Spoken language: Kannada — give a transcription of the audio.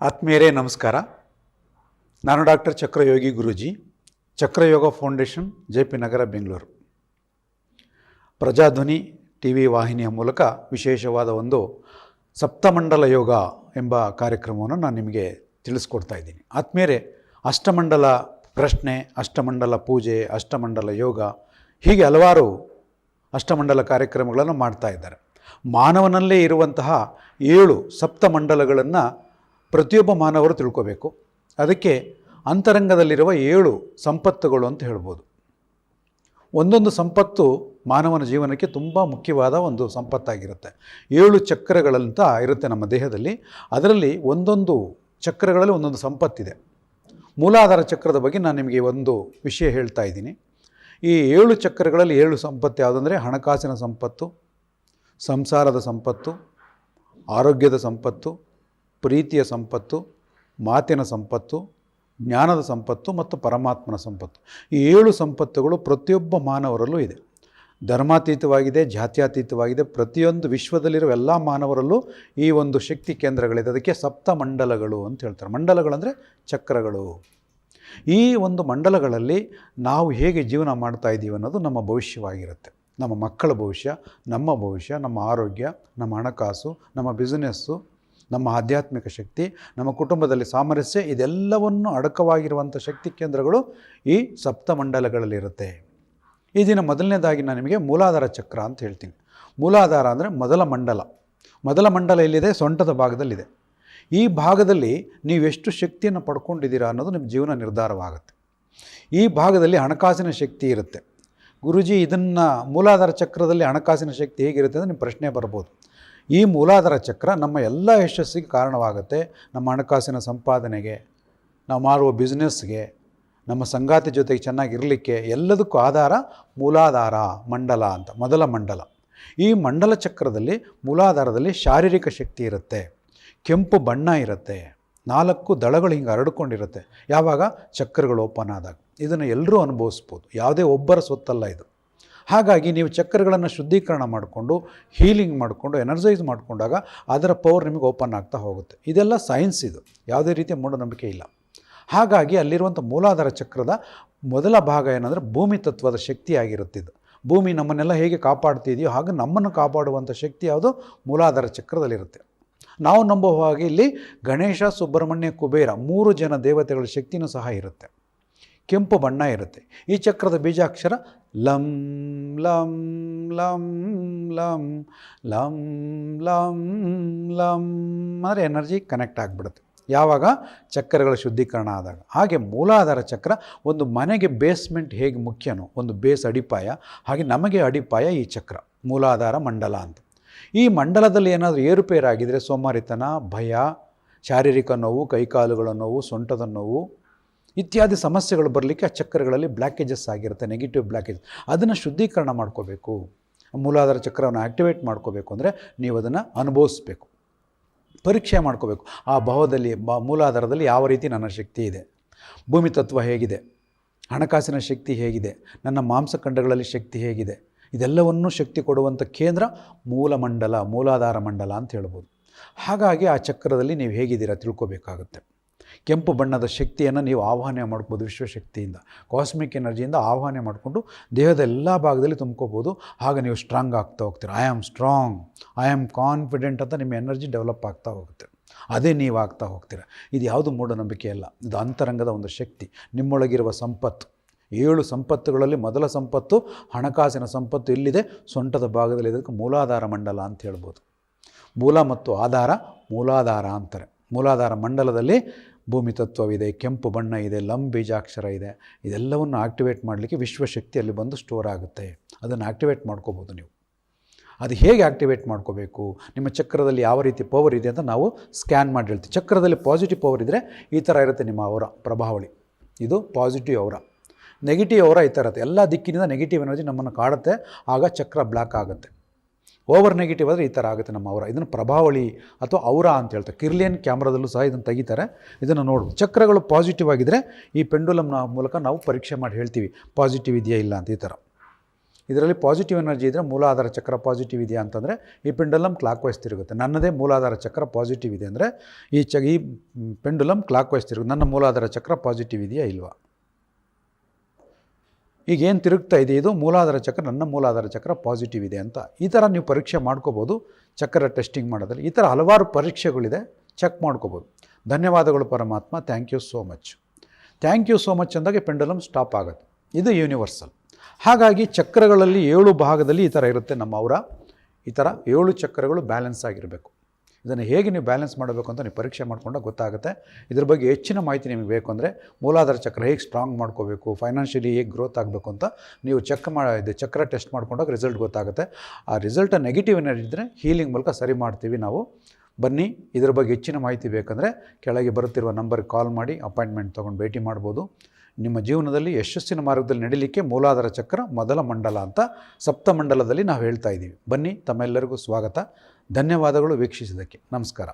ಆತ್ಮೀಯರೇ, ನಮಸ್ಕಾರ. ನಾನು doctor Chakrayogi Guruji, Chakrayoga foundation, J P Nagar, Bengaluru. Prajadhwani T V ವಾಹಿನಿಯ ಮೂಲಕ ವಿಶೇಷವಾದ ಒಂದು ಸಪ್ತಮಂಡಲ ಯೋಗ ಎಂಬ ಕಾರ್ಯಕ್ರಮವನ್ನು ನಾನು ನಿಮಗೆ ತಿಳಿಸ್ಕೊಡ್ತಾ ಇದ್ದೀನಿ. ಆತ್ಮೀಯರೇ, ಅಷ್ಟಮಂಡಲ ಪ್ರಶ್ನೆ, ಅಷ್ಟಮಂಡಲ ಪೂಜೆ, ಅಷ್ಟಮಂಡಲ ಯೋಗ, ಹೀಗೆ ಹಲವಾರು ಅಷ್ಟಮಂಡಲ ಕಾರ್ಯಕ್ರಮಗಳನ್ನು ಮಾಡ್ತಾ ಇದ್ದಾರೆ. ಮಾನವನಲ್ಲೇ ಇರುವಂತಹ ಏಳು ಸಪ್ತಮಂಡಲಗಳನ್ನು ಪ್ರತಿಯೊಬ್ಬ ಮಾನವರು ತಿಳ್ಕೋಬೇಕು. ಅದಕ್ಕೆ ಅಂತರಂಗದಲ್ಲಿರುವ ಏಳು ಸಂಪತ್ತುಗಳು ಅಂತ ಹೇಳ್ಬೋದು. ಒಂದೊಂದು ಸಂಪತ್ತು ಮಾನವನ ಜೀವನಕ್ಕೆ ತುಂಬ ಮುಖ್ಯವಾದ ಒಂದು ಸಂಪತ್ತಾಗಿರುತ್ತೆ. ಏಳು ಚಕ್ರಗಳಂತ ಇರುತ್ತೆ ನಮ್ಮ ದೇಹದಲ್ಲಿ. ಅದರಲ್ಲಿ ಒಂದೊಂದು ಚಕ್ರಗಳಲ್ಲಿ ಒಂದೊಂದು ಸಂಪತ್ತಿದೆ. ಮೂಲಾಧಾರ ಚಕ್ರದ ಬಗ್ಗೆ ನಾನು ನಿಮಗೆ ಒಂದು ವಿಷಯ ಹೇಳ್ತಾ ಇದ್ದೀನಿ. ಈ ಏಳು ಚಕ್ರಗಳಲ್ಲಿ ಏಳು ಸಂಪತ್ತು ಯಾವುದಂದರೆ ಹಣಕಾಸಿನ ಸಂಪತ್ತು, ಸಂಸಾರದ ಸಂಪತ್ತು, ಆರೋಗ್ಯದ ಸಂಪತ್ತು ಪ್ರೀತಿಯ ಸಂಪತ್ತು, ಮಾತಿನ ಸಂಪತ್ತು, ಜ್ಞಾನದ ಸಂಪತ್ತು ಮತ್ತು ಪರಮಾತ್ಮನ ಸಂಪತ್ತು. ಈ ಏಳು ಸಂಪತ್ತುಗಳು ಪ್ರತಿಯೊಬ್ಬ ಮಾನವರಲ್ಲೂ ಇದೆ. ಧರ್ಮಾತೀತವಾಗಿದೆ, ಜಾತ್ಯಾತೀತವಾಗಿದೆ, ಪ್ರತಿಯೊಂದು ವಿಶ್ವದಲ್ಲಿರುವ ಎಲ್ಲ ಮಾನವರಲ್ಲೂ ಈ ಒಂದು ಶಕ್ತಿ ಕೇಂದ್ರಗಳಿದೆ. ಅದಕ್ಕೆ ಸಪ್ತ ಮಂಡಲಗಳು ಅಂತ ಹೇಳ್ತಾರೆ. ಮಂಡಲಗಳಂದರೆ ಚಕ್ರಗಳು. ಈ ಒಂದು ಮಂಡಲಗಳಲ್ಲಿ ನಾವು ಹೇಗೆ ಜೀವನ ಮಾಡ್ತಾ ಇದ್ದೀವಿ ಅನ್ನೋದು ನಮ್ಮ ಭವಿಷ್ಯವಾಗಿರುತ್ತೆ. ನಮ್ಮ ಮಕ್ಕಳ ಭವಿಷ್ಯ, ನಮ್ಮ ಭವಿಷ್ಯ, ನಮ್ಮ ಆರೋಗ್ಯ, ನಮ್ಮ ಹಣಕಾಸು, ನಮ್ಮ ಬಿಸ್ನೆಸ್ಸು ನಮ್ಮ ಆಧ್ಯಾತ್ಮಿಕ ಶಕ್ತಿ, ನಮ್ಮ ಕುಟುಂಬದಲ್ಲಿ ಸಾಮರಸ್ಯ, ಇದೆಲ್ಲವನ್ನು ಅಡಕವಾಗಿರುವಂಥ ಶಕ್ತಿ ಕೇಂದ್ರಗಳು ಈ ಸಪ್ತಮಂಡಲಗಳಲ್ಲಿರುತ್ತೆ ಈ ದಿನ ಮೊದಲನೇದಾಗಿ ನಾನು ನಿಮಗೆ ಮೂಲಾಧಾರ ಚಕ್ರ ಅಂತ ಹೇಳ್ತೀನಿ. ಮೂಲಾಧಾರ ಅಂದರೆ ಮೊದಲ ಮಂಡಲ. ಮೊದಲ ಮಂಡಲ ಎಲ್ಲಿದೆ? ಸೊಂಟದ ಭಾಗದಲ್ಲಿದೆ. ಈ ಭಾಗದಲ್ಲಿ ನೀವೆಷ್ಟು ಶಕ್ತಿಯನ್ನು ಪಡ್ಕೊಂಡಿದ್ದೀರಾ ಅನ್ನೋದು ನಿಮ್ಮ ಜೀವನ ನಿರ್ಧಾರವಾಗುತ್ತೆ. ಈ ಭಾಗದಲ್ಲಿ ಹಣಕಾಸಿನ ಶಕ್ತಿ ಇರುತ್ತೆ. ಗುರುಜಿ, ಇದನ್ನು ಮೂಲಾಧಾರ ಚಕ್ರದಲ್ಲಿ ಹಣಕಾಸಿನ ಶಕ್ತಿ ಹೇಗಿರುತ್ತೆ ಅಂದರೆ ನಿಮ್ಮ ಪ್ರಶ್ನೆ ಬರ್ಬೋದು. ಈ ಮೂಲಾಧಾರ ಚಕ್ರ ನಮ್ಮ ಎಲ್ಲ ಯಶಸ್ಸಿಗೆ ಕಾರಣವಾಗುತ್ತೆ. ನಮ್ಮ ಹಣಕಾಸಿನ ಸಂಪಾದನೆಗೆ, ನಾವು ಮಾಡುವ ಬಿಸ್ನೆಸ್ಗೆ ನಮ್ಮ ಸಂಗಾತಿ ಜೊತೆಗೆ ಚೆನ್ನಾಗಿರಲಿಕ್ಕೆ ಎಲ್ಲದಕ್ಕೂ ಆಧಾರ ಮೂಲಾಧಾರ, ಮಂಡಲ ಅಂತ, ಮೊದಲ ಮಂಡಲ. ಈ ಮಂಡಲ ಚಕ್ರದಲ್ಲಿ, ಮೂಲಾಧಾರದಲ್ಲಿ ಶಾರೀರಿಕ ಶಕ್ತಿ ಇರುತ್ತೆ, ಕೆಂಪು ಬಣ್ಣ ಇರುತ್ತೆ, ನಾಲ್ಕು ದಳಗಳು ಹಿಂಗೆ ಹರಡ್ಕೊಂಡಿರುತ್ತೆ. ಯಾವಾಗ? ಚಕ್ರಗಳು ಓಪನ್ ಆದಾಗ. ಇದನ್ನು ಎಲ್ಲರೂ ಅನುಭವಿಸ್ಬೋದು. ಯಾವುದೇ ಒಬ್ಬರ ಸೊತ್ತಲ್ಲ ಇದು. ಹಾಗಾಗಿ ನೀವು ಚಕ್ರಗಳನ್ನು ಶುದ್ಧೀಕರಣ ಮಾಡಿಕೊಂಡು ಹೀಲಿಂಗ್ ಮಾಡಿಕೊಂಡು ಎನರ್ಜೈಸ್ ಮಾಡಿಕೊಂಡಾಗ ಅದರ ಪವರ್ ನಿಮಗೆ ಓಪನ್ ಆಗ್ತಾ ಹೋಗುತ್ತೆ. ಇದೆಲ್ಲ ಸೈನ್ಸ್ ಇದು. ಯಾವುದೇ ರೀತಿಯ ಮೂಢನಂಬಿಕೆ ಇಲ್ಲ. ಹಾಗಾಗಿ ಅಲ್ಲಿರುವಂಥ ಮೂಲಾಧಾರ ಚಕ್ರದ ಮೊದಲ ಭಾಗ ಏನಂದರೆ ಭೂಮಿ ತತ್ವದ ಶಕ್ತಿಯಾಗಿರುತ್ತಿದ್ದು ಭೂಮಿ ನಮ್ಮನ್ನೆಲ್ಲ ಹೇಗೆ ಕಾಪಾಡ್ತಿದೆಯೋ ಹಾಗೆ ನಮ್ಮನ್ನು ಕಾಪಾಡುವಂಥ ಶಕ್ತಿ ಯಾವುದು? ಮೂಲಾಧಾರ ಚಕ್ರದಲ್ಲಿರುತ್ತೆ. ನಾವು ನಂಬುವ ಹಾಗೆ ಇಲ್ಲಿ ಗಣೇಶ, ಸುಬ್ರಹ್ಮಣ್ಯ, ಕುಬೇರ ಮೂರು ಜನ ದೇವತೆಗಳ ಶಕ್ತಿನೂ ಸಹ ಇರುತ್ತೆ. ಕೆಂಪು ಬಣ್ಣ ಇರುತ್ತೆ. ಈ ಚಕ್ರದ ಬೀಜಾಕ್ಷರ ಲಂ ಲಂ ಲಂ ಲಂ ಲಂ ಲಂ ಲಂ ಅಂದರೆ ಎನರ್ಜಿ ಕನೆಕ್ಟ್ ಆಗಿಬಿಡುತ್ತೆ. ಯಾವಾಗ? ಚಕ್ರಗಳ ಶುದ್ಧೀಕರಣ ಆದಾಗ. ಹಾಗೆ ಮೂಲಾಧಾರ ಚಕ್ರ ಒಂದು ಮನೆಗೆ ಬೇಸ್ಮೆಂಟ್ ಹೇಗೆ ಮುಖ್ಯನೋ, ಒಂದು ಬೇಸ್ ಅಡಿಪಾಯ, ಹಾಗೆ ನಮಗೆ ಅಡಿಪಾಯ ಈ ಚಕ್ರ, ಮೂಲಾಧಾರ ಮಂಡಲ ಅಂತ. ಈ ಮಂಡಲದಲ್ಲಿ ಏನಾದರೂ ಏರುಪೇರಾಗಿದ್ದರೆ ಸೋಮಾರಿತನ, ಭಯ, ಶಾರೀರಿಕ ನೋವು, ಕೈಕಾಲುಗಳ ನೋವು, ಸೊಂಟದ ನೋವು ಇತ್ಯಾದಿ ಸಮಸ್ಯೆಗಳು ಬರಲಿಕ್ಕೆ ಆ ಚಕ್ರಗಳಲ್ಲಿ ಬ್ಲ್ಯಾಕೇಜಸ್ ಆಗಿರುತ್ತೆ ನೆಗೆಟಿವ್ ಬ್ಲ್ಯಾಕೇಜ್ ಅದನ್ನು ಶುದ್ಧೀಕರಣ ಮಾಡ್ಕೋಬೇಕು. ಮೂಲಾಧಾರ ಚಕ್ರವನ್ನು ಆ್ಯಕ್ಟಿವೇಟ್ ಮಾಡ್ಕೋಬೇಕು ಅಂದರೆ ನೀವು ಅದನ್ನು ಅನುಭವಿಸ್ಬೇಕು. ಪರೀಕ್ಷೆ ಮಾಡ್ಕೋಬೇಕು. ಆ ಭಾವದಲ್ಲಿ, ಬ, ಮೂಲಾಧಾರದಲ್ಲಿ ಯಾವ ರೀತಿ ನನ್ನ ಶಕ್ತಿ ಇದೆ? ಭೂಮಿ ತತ್ವ ಹೇಗಿದೆ? ಹಣಕಾಸಿನ ಶಕ್ತಿ ಹೇಗಿದೆ? ನನ್ನ ಮಾಂಸಖಂಡಗಳಲ್ಲಿ ಶಕ್ತಿ ಹೇಗಿದೆ? ಇದೆಲ್ಲವನ್ನೂ ಶಕ್ತಿ ಕೊಡುವಂಥ ಕೇಂದ್ರ ಮೂಲಮಂಡಲ, ಮೂಲಾಧಾರ ಮಂಡಲ ಅಂತ ಹೇಳ್ಬೋದು. ಹಾಗಾಗಿ ಆ ಚಕ್ರದಲ್ಲಿ ನೀವು ಹೇಗಿದ್ದೀರಾ ತಿಳ್ಕೊಬೇಕಾಗುತ್ತೆ. ಕೆಂಪು ಬಣ್ಣದ ಶಕ್ತಿಯನ್ನು ನೀವು ಆಹ್ವಾನ ಮಾಡ್ಬೋದು ವಿಶ್ವಶಕ್ತಿಯಿಂದ. ಕಾಸ್ಮಿಕ್ ಎನರ್ಜಿಯಿಂದ ಆಹ್ವಾನ ಮಾಡಿಕೊಂಡು ದೇಹದ ಎಲ್ಲ ಭಾಗದಲ್ಲಿ ತುಂಬ್ಕೋಬೋದು. ಆಗ ನೀವು ಸ್ಟ್ರಾಂಗ್ ಆಗ್ತಾ ಹೋಗ್ತೀರ. I am strong I am confident ಅಂತ ನಿಮ್ಮ ಎನರ್ಜಿ ಡೆವಲಪ್ ಆಗ್ತಾ ಹೋಗುತ್ತೆ. ಅದೇ ನೀವು ಆಗ್ತಾ ಹೋಗ್ತೀರ. ಇದು ಯಾವುದು ಮೂಢನಂಬಿಕೆ ಅಲ್ಲ. ಇದು ಅಂತರಂಗದ ಒಂದು ಶಕ್ತಿ. ನಿಮ್ಮೊಳಗಿರುವ ಸಂಪತ್ತು. ಏಳು ಸಂಪತ್ತುಗಳಲ್ಲಿ ಮೊದಲ ಸಂಪತ್ತು, ಹಣಕಾಸಿನ ಸಂಪತ್ತು ಎಲ್ಲಿದೆ ಸೊಂಟದ ಭಾಗದಲ್ಲಿ ಇದಕ್ಕೆ ಮೂಲಾಧಾರ ಮಂಡಲ ಅಂತ ಹೇಳ್ಬೋದು. ಮೂಲ ಮತ್ತು ಆಧಾರ ಮೂಲಾಧಾರ ಅಂತಾರೆ. ಮೂಲಾಧಾರ ಮಂಡಲದಲ್ಲಿ ಭೂಮಿ ತತ್ವವಿದೆ, ಕೆಂಪು ಬಣ್ಣ ಇದೆ, ಲಂ ಬೀಜಾಕ್ಷರ ಇದೆ, ಇದೆಲ್ಲವನ್ನು ಆಕ್ಟಿವೇಟ್ ಮಾಡಲಿಕ್ಕೆ ವಿಶ್ವಶಕ್ತಿ ಅಲ್ಲಿ ಬಂದು ಸ್ಟೋರ್ ಆಗುತ್ತೆ. ಅದನ್ನು ಆಕ್ಟಿವೇಟ್ ಮಾಡ್ಕೋಬೋದು ನೀವು. ಅದು ಹೇಗೆ ಆಕ್ಟಿವೇಟ್ ಮಾಡ್ಕೋಬೇಕು? ನಿಮ್ಮ ಚಕ್ರದಲ್ಲಿ ಯಾವ ರೀತಿ ಪವರ್ ಇದೆ ಅಂತ ನಾವು ಸ್ಕ್ಯಾನ್ ಮಾಡಿ ಹೇಳ್ತೀವಿ. ಚಕ್ರದಲ್ಲಿ ಪಾಸಿಟಿವ್ ಪವರ್ ಇದ್ದರೆ ಈ ಥರ ಇರುತ್ತೆ ನಿಮ್ಮ ಅವರ ಪ್ರಭಾವಳಿ. ಇದು ಪಾಸಿಟಿವ್ ಅವರ ನೆಗೆಟಿವ್ ಅವರ ಈ ಥರ ಇರುತ್ತೆ. ಎಲ್ಲ ದಿಕ್ಕಿನಿಂದ ನೆಗೆಟಿವ್ ಎನರ್ಜಿ ನಮ್ಮನ್ನು ಕಾಡುತ್ತೆ. ಆಗ ಚಕ್ರ ಬ್ಲಾಕ್ ಆಗುತ್ತೆ. ಓವರ್ ನೆಗೆಟಿವ್ ಆದರೆ ಈ ಥರ ಆಗುತ್ತೆ ನಮ್ಮ ಅವರ. ಇದನ್ನು ಪ್ರಭಾವಳಿ ಅಥವಾ ಔರ ಅಂತ ಹೇಳ್ತಾರೆ. ಕಿರ್ಲಿಯನ್ ಕ್ಯಾಮ್ರಾದಲ್ಲೂ ಸಹ ಇದನ್ನು ತೆಗಿತಾರೆ. ಇದನ್ನು ನೋಡ್ಬೋದು. ಚಕ್ರಗಳು ಪಾಸಿಟಿವ್ ಆಗಿದ್ದರೆ ಈ ಪೆಂಡುಲಮ್ನ ಮೂಲಕ ನಾವು ಪರೀಕ್ಷೆ ಮಾಡಿ ಹೇಳ್ತೀವಿ. ಪಾಸಿಟಿವ್ ಇದೆಯಾ ಇಲ್ಲ ಅಂತ ಈ ಥರ. ಇದರಲ್ಲಿ ಪಾಸಿಟಿವ್ ಎನರ್ಜಿ ಇದ್ದರೆ ಮೂಲಾಧಾರ ಚಕ್ರ ಪಾಸಿಟಿವ್ ಇದೆಯಾ ಅಂತಂದರೆ ಈ ಪೆಂಡುಲಮ್ ಕ್ಲಾಕ್ ವೈಸ್ ತಿರುಗುತ್ತೆ. ನನ್ನದೇ ಮೂಲಾಧಾರ ಚಕ್ರ ಪಾಸಿಟಿವ್ ಇದೆ ಅಂದರೆ ಈ ಚ ಈ ಪೆಂಡುಲಮ್ ಕ್ಲಾಕ್ ವೈಸ್ ತಿರುಗುತ್ತೆ. ನನ್ನ ಮೂಲಾಧಾರ ಚಕ್ರ ಪಾಸಿಟಿವ್ ಇದೆಯಾ ಇಲ್ವಾ? ಈಗ ಏನು ತಿರುಗ್ತಾ ಇದೆ? ಇದು ಮೂಲಾಧಾರ ಚಕ್ರ, ನನ್ನ ಮೂಲಾಧಾರ ಚಕ್ರ ಪಾಸಿಟಿವ್ ಇದೆ ಅಂತ. ಈ ಥರ ನೀವು ಪರೀಕ್ಷೆ ಮಾಡ್ಕೋಬೋದು, ಚಕ್ರ ಟೆಸ್ಟಿಂಗ್ ಮಾಡೋದ್ರಲ್ಲಿ. ಈ ಥರ ಹಲವಾರು ಪರೀಕ್ಷೆಗಳಿದೆ ಚೆಕ್ ಮಾಡ್ಕೋಬೋದು. ಧನ್ಯವಾದಗಳು ಪರಮಾತ್ಮ thank you so much thank you so much ಅಂದಾಗ ಪೆಂಡಲಮ್ ಸ್ಟಾಪ್ ಆಗುತ್ತೆ. ಇದು ಯೂನಿವರ್ಸಲ್ ಹಾಗಾಗಿ ಚಕ್ರಗಳಲ್ಲಿ ಏಳು ಭಾಗದಲ್ಲಿ ಈ ಥರ ಇರುತ್ತೆ ನಮ್ಮ ಅವರ. ಈ ಥರ ಏಳು ಚಕ್ರಗಳು ಬ್ಯಾಲೆನ್ಸ್ ಆಗಿರಬೇಕು. ಇದನ್ನು ಹೇಗೆ ನೀವು ಬ್ಯಾಲೆನ್ಸ್ ಮಾಡಬೇಕು ಅಂತ ನೀವು ಪರೀಕ್ಷೆ ಮಾಡಿಕೊಂಡಾಗ ಗೊತ್ತಾಗುತ್ತೆ. ಇದ್ರ ಬಗ್ಗೆ ಹೆಚ್ಚಿನ ಮಾಹಿತಿ ನಿಮಗೆ ಬೇಕು ಅಂದರೆ ಮೂಲಾಧಾರ ಚಕ್ರ ಹೇಗೆ ಸ್ಟ್ರಾಂಗ್ ಮಾಡ್ಕೋಬೇಕು ಫೈನಾನ್ಷಿಯಲಿ ಹೇಗೆ ಗ್ರೋತ್ ಆಗಬೇಕು ಅಂತ ನೀವು ಚೆಕ್ ಮಾಡಿ ಇದು ಚಕ್ರ ಟೆಸ್ಟ್ ಮಾಡ್ಕೊಂಡಾಗ ರಿಸಲ್ಟ್ ಗೊತ್ತಾಗುತ್ತೆ. ಆ ರಿಸಲ್ಟ್ ನೆಗೆಟಿವ್ ಏನಾದ್ರು ಇದ್ದರೆ ಹೀಲಿಂಗ್ ಮೂಲಕ ಸರಿ ಮಾಡ್ತೀವಿ ನಾವು. ಬನ್ನಿ, ಇದ್ರ ಬಗ್ಗೆ ಹೆಚ್ಚಿನ ಮಾಹಿತಿ ಬೇಕಂದರೆ ಕೆಳಗೆ ಬರುತ್ತಿರುವ ನಂಬರ್ಗೆ ಕಾಲ್ ಮಾಡಿ ಅಪಾಯಿಂಟ್ಮೆಂಟ್ ತೊಗೊಂಡು ಭೇಟಿ ಮಾಡ್ಬೋದು. ನಿಮ್ಮ ಜೀವನದಲ್ಲಿ ಯಶಸ್ಸಿನ ಮಾರ್ಗದಲ್ಲಿ ನಡೀಲಿಕ್ಕೆ ಮೂಲಾಧಾರ ಚಕ್ರ ಮೊದಲ ಮಂಡಲ ಅಂತ ಸಪ್ತಮಂಡಲದಲ್ಲಿ ನಾವು ಹೇಳ್ತಾ ಇದ್ದೀವಿ. ಬನ್ನಿ, ತಮ್ಮೆಲ್ಲರಿಗೂ ಸ್ವಾಗತ. ಧನ್ಯವಾದಗಳು ವೀಕ್ಷಿಸಿದ್ದಕ್ಕೆ. ನಮಸ್ಕಾರ.